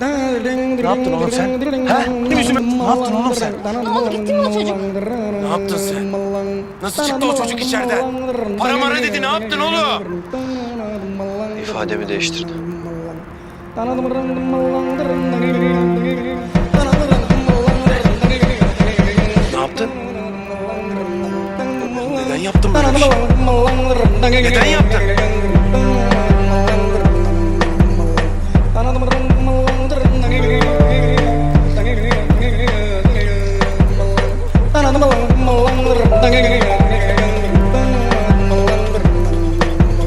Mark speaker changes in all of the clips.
Speaker 1: Ne yaptın oğlum sen? He? Ne yüzüme? Ne yaptın oğlum sen?
Speaker 2: Ne oldu gitti mi o çocuk?
Speaker 1: Ne yaptın sen? Nasıl çıktı o çocuk içeriden? Para mara dedi ne yaptın oğlum?
Speaker 3: İfademi değiştirdim.
Speaker 1: Ne yaptın? Neden yaptın böyle bir şey? Neden yaptın?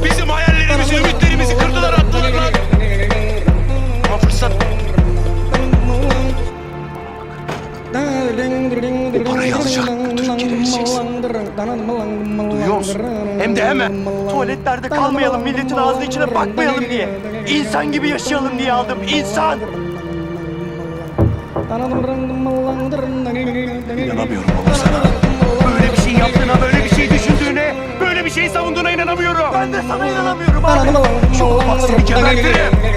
Speaker 1: Bizim hayallerimizi, ümitlerimizi kırdılar attılar lan.
Speaker 4: Parayı alacak.
Speaker 1: Musun? Hem de hemen.
Speaker 5: Tuvaletlerde kalmayalım, milletin ağzının içine bakmayalım diye. İnsan gibi yaşayalım diye aldım. İnsan!
Speaker 1: İnanamıyorum oğlum sana. Yaptığına, böyle bir şey düşündüğüne, böyle bir şey savunduğuna inanamıyorum.
Speaker 5: Ben de sana inanamıyorum abi.
Speaker 1: Bak seni gebertirim.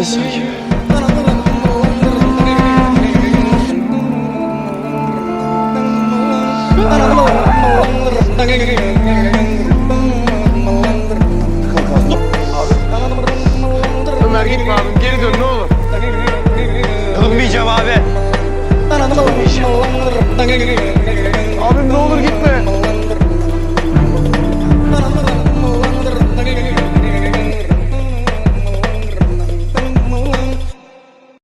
Speaker 3: İnsan gibi.
Speaker 1: Ömer gitme abim, geri dön ne olur.
Speaker 3: Abi.
Speaker 1: Abim ne olur gitme.